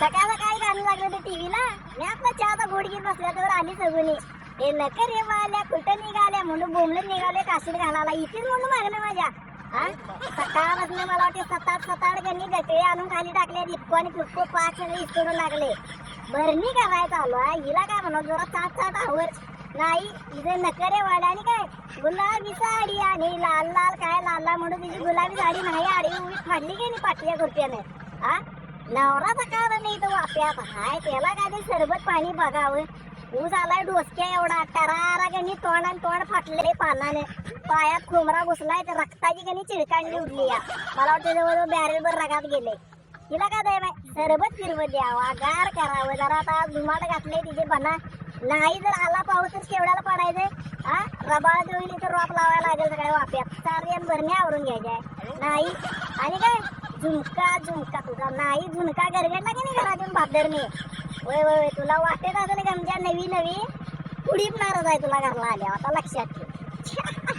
सकाळला काय गाणं लागलं ते टीव्हीला मी आपला चहाचा घोड घेत बसल्या तर आली सगुनी हे नकर रे वाल्या कुठं निघाल्या? म्हणून बोंबलत निघाले काशीत घालायला. इथेच म्हणून मागणं माझ्या. हा? सकाळपासून मला वाटते सताट सताट गणी गटळे आणून खाली टाकले इतको आणि फुटको पाच इतकडून लागले. भरणी करायचं चालू आहे हिला काय म्हणत जरा सात सात आवर. नाही इथे नकरे वाड्या आणि काय? गुलाबी साडी आणि लाल लाल काय लाल लाल म्हणून तिची गुलाबी साडी नाही आडी उभी फाडली की नाही पाटल्या कुर्त्याने हा? नवराचा कारण नाही तो वाप्यात हाय त्याला काय ते सरबत पाणी बघावं. ऊस आलाय डोसक्या एवढा. टरारा गणी तोंड आणि तोंड फाटले पानाने. पायात खुमरा घुसलाय तर रक्ताची गणी चिळकांडी उडली या. मला वाटतं जवळ बॅरेल भर रगात गेले. तिला काय दे बाय? सरबत फिरवत द्यावा. गार करावं. जरा आता धुमाट घातले तिचे बना. नाही जर आला पाऊस तर केवढ्याला पडायचंय? हा रबाळ जोईल तर रोप लावायला लागेल सगळ्या वाप्यात चार एम भरणे आवरून घ्यायचे. नाही. आणि काय? झुणका झुणका तुझा. नाही झुणका गरगडला की नाही घरातून भाबदरने वय वय वय तुला वाटत असेल गमजा नवी नवी? उडी मारत आहे तुला घरला आल्या आता लक्षात ठेव.